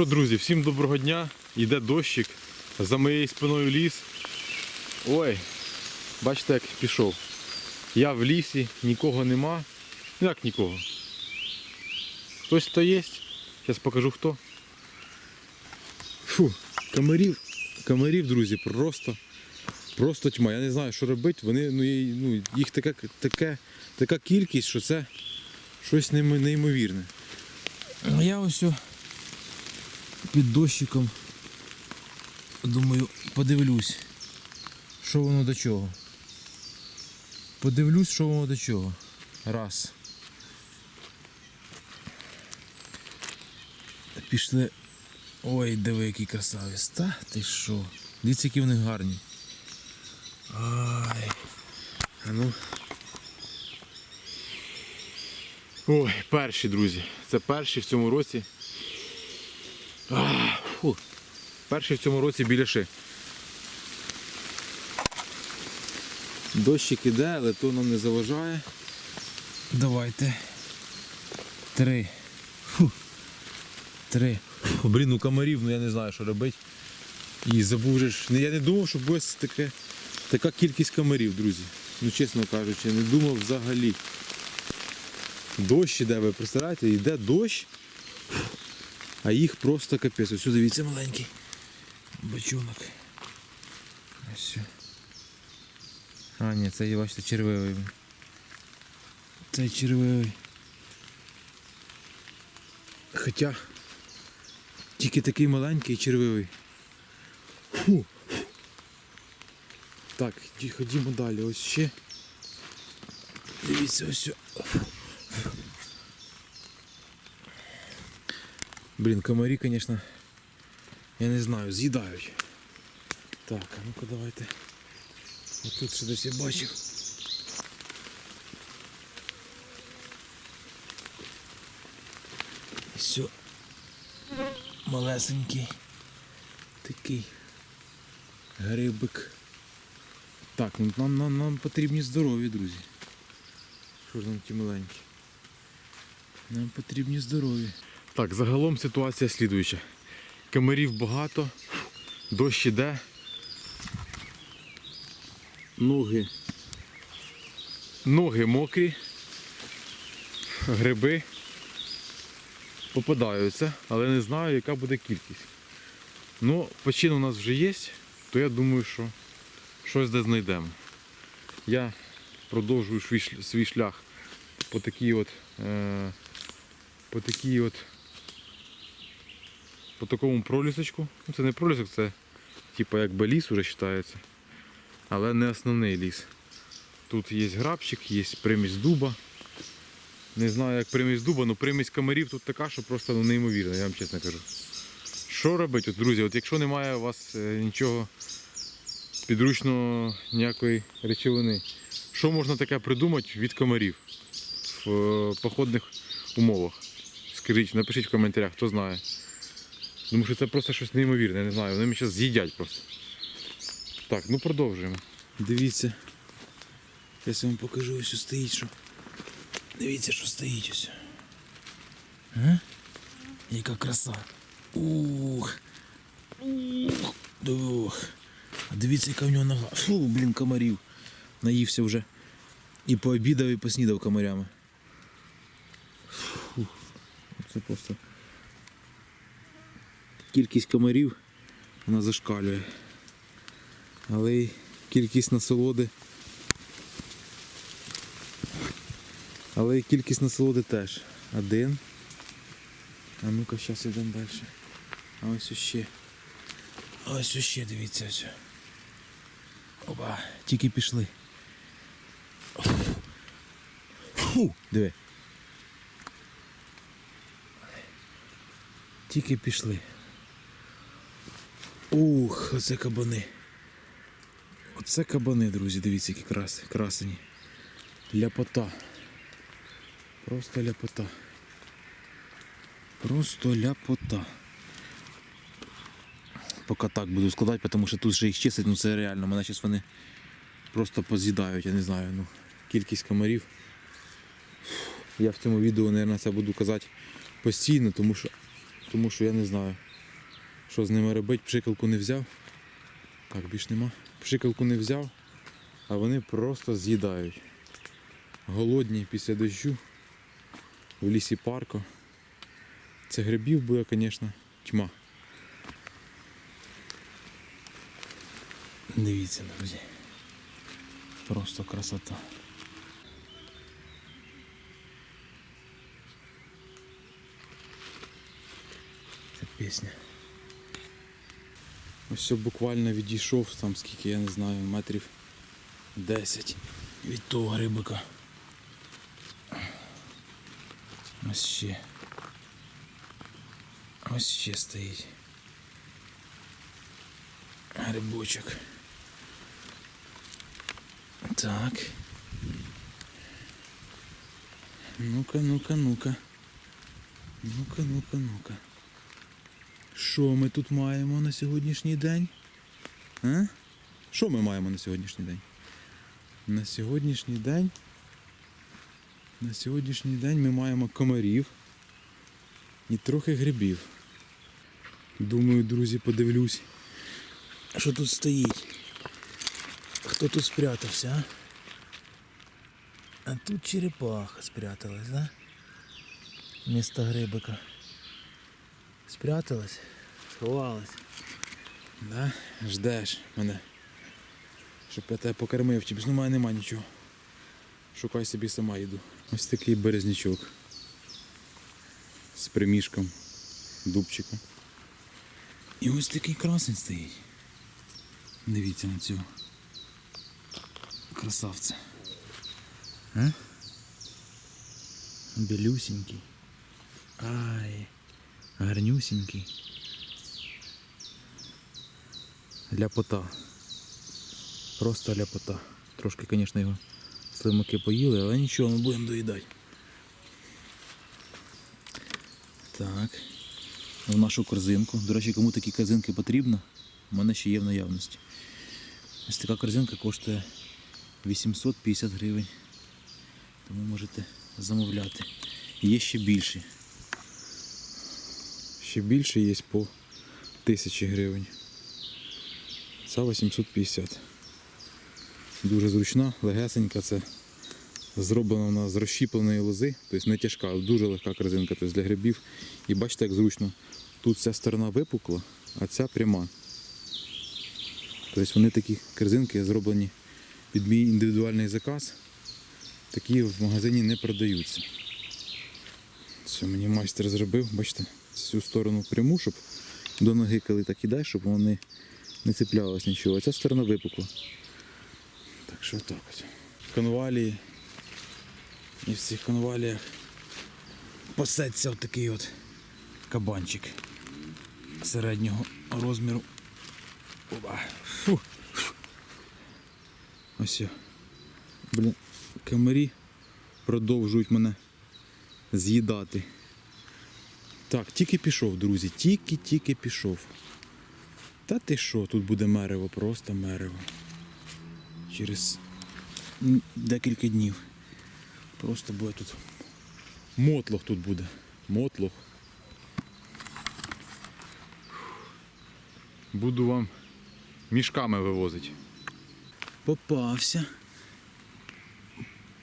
що, друзі, всім доброго дня. Йде дощик. За моєю спиною ліс. Ой, бачите, як пішов. Я в лісі, нікого нема. Ну як нікого? Хтось то є. Зараз покажу хто. Фу, комарів, комарів, друзі, просто, просто тьма. Я не знаю, що робити. Вони, ну, ну, їх така, таке, така кількість, що це щось неймовірне. А я ось під дощиком. Думаю, подивлюсь, що воно до чого. Подивлюсь, що воно до чого. Раз. Пішли. Ой, диви, який красавець. Та ти що? Дивіться, які вони гарні. Ай. А ну. Ой, перші, друзі. Це перші в цьому році. Фу. Перші в цьому році біляши. Дощик іде, але то нам не заважає. Давайте. Три. Фу. Три. Фу, Блін, ну комарів, ну я не знаю, що робити. І забув же ж. Я не думав, що буде таке, така кількість комарів, друзі. Ну, чесно кажучи, не думав взагалі. Дощ іде, ви представляєте, йде дощ, а їх просто капець. Ось дивіться маленький. Бочонок. Ось. А, ні, це, бачите, червивий. Це червивий. Хоча тільки такий маленький червивий. Фу. Так, ді- ходімо далі. Ось ще. Дивіться, ось. Блін, комарі, звісно, я не знаю, з'їдають. Так, а ну-ка давайте. Отут ще десь я бачив. Все. Малесенький. Такий грибик. Так, ну нам, нам, нам потрібні здорові, друзі. Що ж нам ті маленькі? Нам потрібні здорові. Так, загалом ситуація слідуюча. Комарів багато, дощ іде. Ноги. Ноги мокрі. Гриби попадаються, але не знаю, яка буде кількість. Ну, почин у нас вже є, то я думаю, що щось де знайдемо. Я продовжую свій шлях по такій от, е, по такій от, по такому пролісочку. Ну, це не пролісок, це типа якби ліс уже вважається, але не основний ліс. Тут є грабчик, є примість дуба. Не знаю, як примість дуба, але примість комарів тут така, що просто ну, неймовірна, я вам чесно кажу. Що робити, от, друзі? От якщо немає у вас е, нічого підручного, ніякої речовини, що можна таке придумати від комарів в е, походних умовах? Скажіть, напишіть в коментарях, хто знає. Тому що це просто щось неймовірне, не знаю. Вони мене зараз з'їдять просто. Так, ну продовжуємо. Дивіться. Зараз я вам покажу, ось стоїть, що. Дивіться, що стоїть ось. А? Яка краса. Ух. Ух. Ух. А дивіться, яка в нього нога. Фу, блін, комарів. Наївся вже. І пообідав, і поснідав комарями. Фу. Це просто. Кількість комарів вона зашкалює. Але й кількість насолоди. Але й кількість насолоди теж. Один. А ну-ка, зараз йдемо далі. А ось ще. Ось ще, дивіться ось. Опа, тільки пішли. Фу, диви. Тільки пішли. Ух, оце кабани. Оце кабани, друзі, дивіться, які крас, красені. Ляпота. Просто ляпота. Просто ляпота. Поки так буду складати, тому що тут вже їх чистить, ну це реально. Мене зараз вони просто поз'їдають, я не знаю. Ну, кількість комарів. Я в цьому відео, мабуть, це буду казати постійно, тому що, тому що я не знаю. Що з ними робити? Пшикалку не взяв. Так, більш нема. Пшикалку не взяв, а вони просто з'їдають. Голодні після дощу в лісі парку. Це грибів буде, звісно, тьма. Дивіться, друзі. Просто красота. Це пісня. Ось все буквально відійшов, там скільки, я не знаю, метрів 10. Від того грибика. Ось ще. Ось ще стоїть. Грибочок. Так. Ну-ка, ну-ка, ну-ка. Ну-ка, ну-ка, ну-ка. Що ми тут маємо на сьогоднішній день? А? Що ми маємо на сьогоднішній день? На сьогоднішній день. На сьогоднішній день ми маємо комарів і трохи грибів. Думаю, друзі, подивлюсь. Що тут стоїть? Хто тут спрятався, а? А тут черепаха спряталась, да? Вместо грибика. Спряталась, сховалась. Да? Ждеш мене. Щоб я тебе покормив, чи ну, в мене нема нічого. Шукай собі сама їду. Ось такий березнячок. З примішком дубчика. І ось такий красень стоїть. Дивіться на цього. Красавця. А? Білюсенький. Ай, гарнюсенький. Ляпота. Просто ляпота. Трошки, звісно, його слимаки поїли, але нічого, ми будемо доїдати. Так. В нашу корзинку. До речі, кому такі корзинки потрібно, у мене ще є в наявності. Ось така корзинка коштує 850 гривень. Тому можете замовляти. Є ще більші. Ще більше є по 1000 гривень. Ця 850. Дуже зручна, легесенька. Це зроблена вона з розщіпленої лози, тобто не тяжка, а дуже легка корзинка тобто для грибів. І бачите, як зручно. Тут ця сторона випукла, а ця пряма. Тобто вони такі корзинки зроблені під мій індивідуальний заказ. Такі в магазині не продаються. Все, мені майстер зробив, бачите, цю сторону пряму, щоб до ноги, коли так іде, щоб вони не цеплялось нічого. А ця сторона випукла. Так що так от. Конвалії. І в цих конваліях Пасеться отакий от кабанчик середнього розміру. Опа. Фу. Ось. Блін, комарі продовжують мене з'їдати. Так, тільки пішов, друзі, тільки-тільки пішов. Та ти що, тут буде мерево, просто мерево. Через декілька днів. Просто буде тут. Мотлох тут буде. Мотлох. Буду вам мішками вивозити. Попався.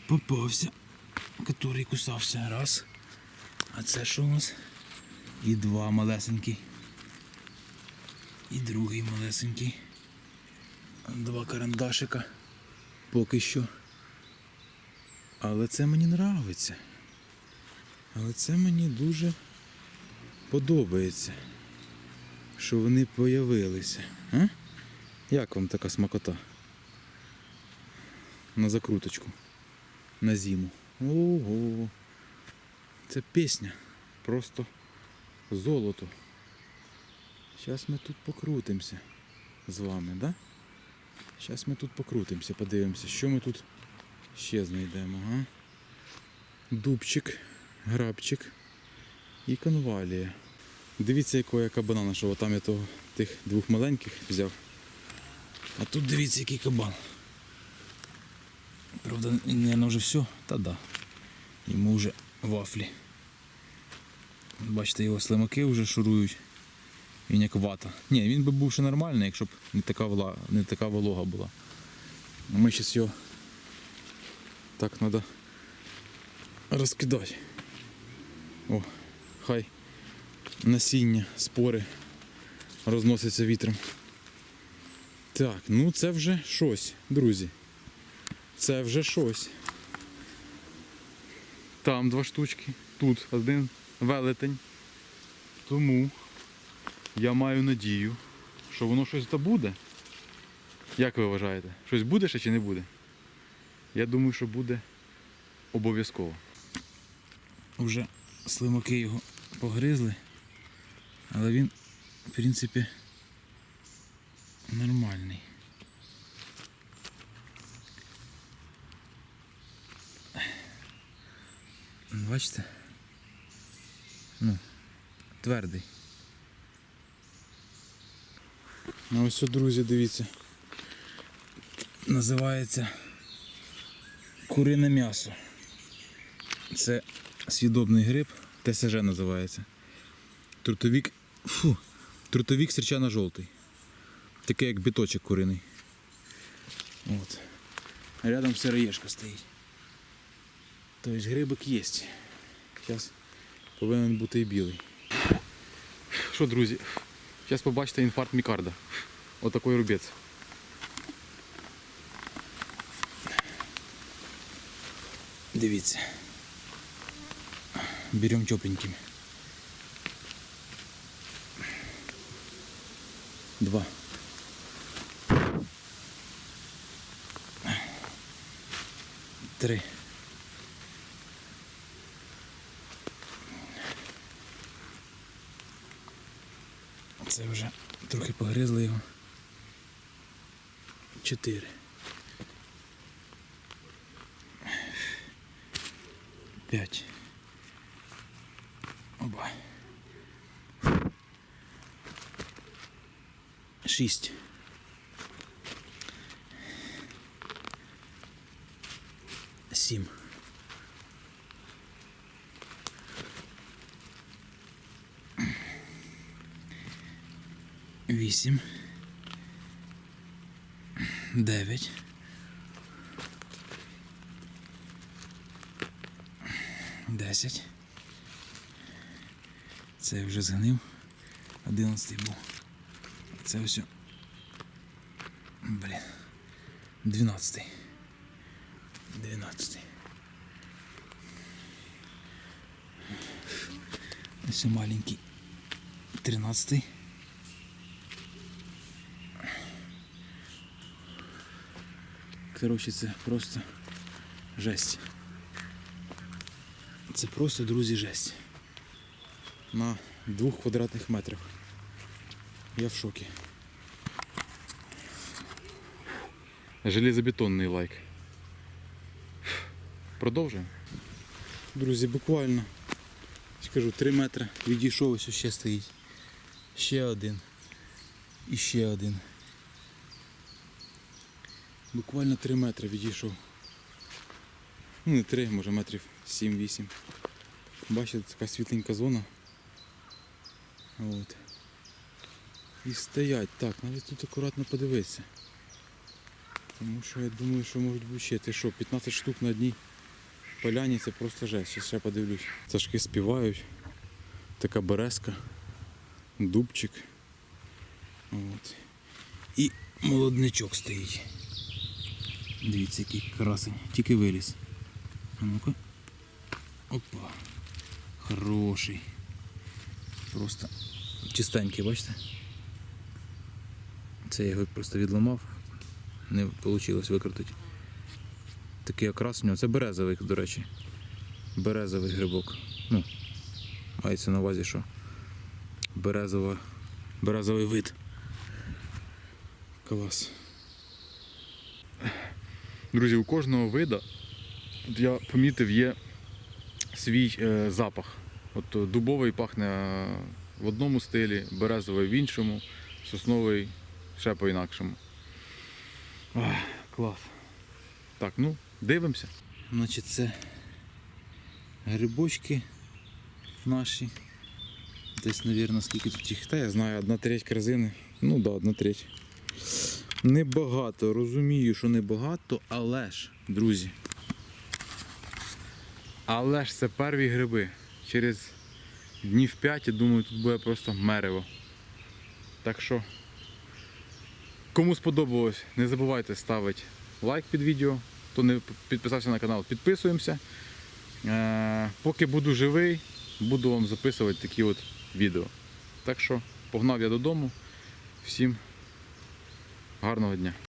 Попався. Который кусався. Раз. А це що у нас? І два малесенькі. І другий малесенький. Два карандашика. Поки що. Але це мені нравиться. Але це мені дуже подобається, що вони появилися. А? Як вам така смакота? На закруточку. На зиму. Ого. Це пісня. Просто золото. Зараз ми тут покрутимося з вами, да? Зараз ми тут покрутимося, подивимося, що ми тут ще знайдемо, га? Дубчик, грабчик і конвалія. Дивіться, якого я кабана знайшов. Там я того тих двох маленьких взяв. А тут дивіться, який кабан. Правда, наверное, вже все? Та да. Йому вже вафлі. Бачите, його слимаки вже шурують. Він як вата. Ні, він би був ще нормальний, якщо б не така, вла... не така волога була. Ми зараз його так треба розкидати. О, хай насіння, спори розносяться вітром. Так, ну це вже щось, друзі. Це вже щось. Там два штучки, тут один велетень. Тому я маю надію, що воно щось то буде. Як ви вважаєте? Щось буде ще чи не буде? Я думаю, що буде обов'язково. Вже слимаки його погризли, але він, в принципі, нормальний. Бачите? Ну, твердий. Ну ось, друзі, дивіться. Називається курине м'ясо. Це свідобний гриб, ТСЖ називається. Трутовік. Фу. Трутовік сірчано жовтий. Такий як біточок куриний. От. Рядом сироєшка стоїть. Тобто грибик є. Зараз повинен бути і білий. Що, друзі, зараз побачите інфаркт мікарда. Отакий рубець. Дивіться. Берем тепленькими. Два. Три. Погризли його. Чотири. П'ять. Оба. Шість. Вісім. Дев'ять. Десять. Це вже згнив. Одинадцятий був. Це все. Блін. Дванадцятий. Дванадцятий. Ось маленький. Тринадцятий. Коротше, це просто жесть. Це просто, друзі, жесть. На двох квадратних метрах. Я в шокі. Железобетонний лайк. Продовжуємо. Друзі, буквально, скажу, 3 метри відійшов, ось ще стоїть. Ще один. І ще один. Буквально 3 метри відійшов. Ну, не 3, може метрів 7-8. Бачите, така світленька зона. От. І стоять. Так, треба тут акуратно подивитися. Тому що я думаю, що можуть бути ще. Ти що, 15 штук на одній поляні це просто жесть. Щас ще подивлюсь. Пташки співають. Така березка, дубчик. От. І молодничок стоїть. Дивіться, який красень. Тільки виліз. А ну-ка. Опа. Хороший. Просто чистенький, бачите? Це я його просто відламав. Не вийшло викрутити. Такий окрас у нього. Це березовий, до речі. Березовий грибок. Ну, мається на увазі, що березова, березовий вид. Клас. Друзі, у кожного вида, я помітив, є свій е, запах. От е, дубовий пахне е, в одному стилі, березовий в іншому, сосновий ще по-інакшому. Клас. Так, ну, дивимося. Значить, це грибочки наші. Десь, мабуть, скільки тут їх. Та я знаю, одна треть корзини. Ну так, да, одна треть. Небагато, розумію, що небагато, але ж, друзі. Але ж це перві гриби. Через днів 5, я думаю, тут буде просто мерево. Так що, кому сподобалось, не забувайте ставити лайк під відео. Хто не підписався на канал, підписуємося. Е, поки буду живий, буду вам записувати такі от відео. Так що погнав я додому. Всім гарного дня.